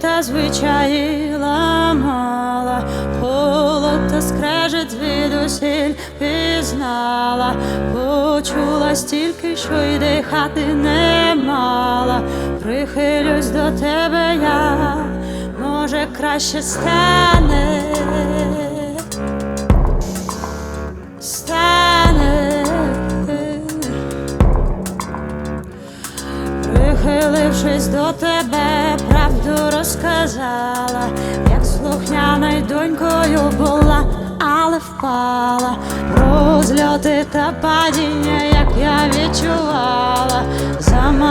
та звичаї ламала, холод та скрежет звідусіль пізнала, почула стільки, що й дихати не мала. Прихилюсь до тебе я, може краще стане. Стане. Прихилившись до тебе, розказала, як слухняною донькою була, але впала. Розльоти та падіння, як я відчувала, заманили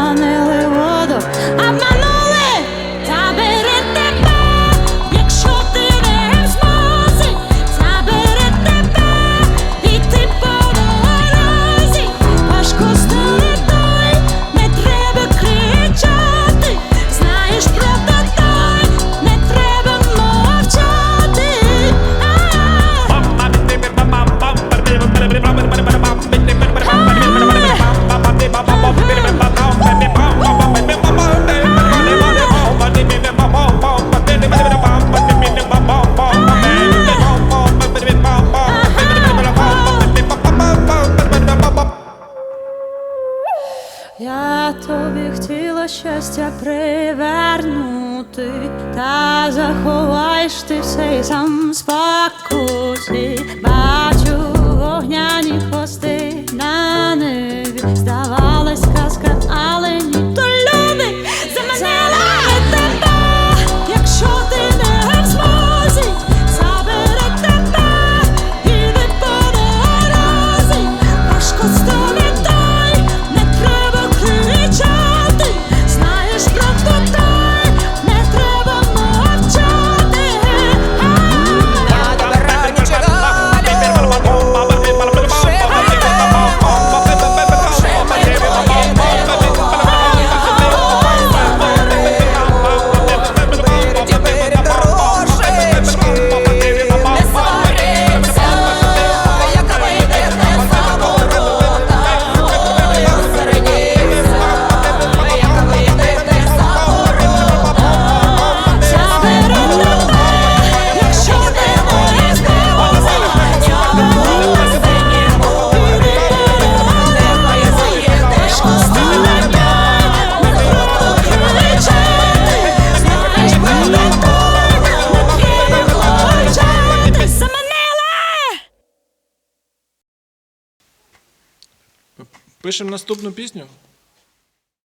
Тобі хотіла щастя привернути, та заховаєш ти все і сам спокусі. Бачу вогняні хвости на небі. Здавалась казка, але Пишемо наступну пісню.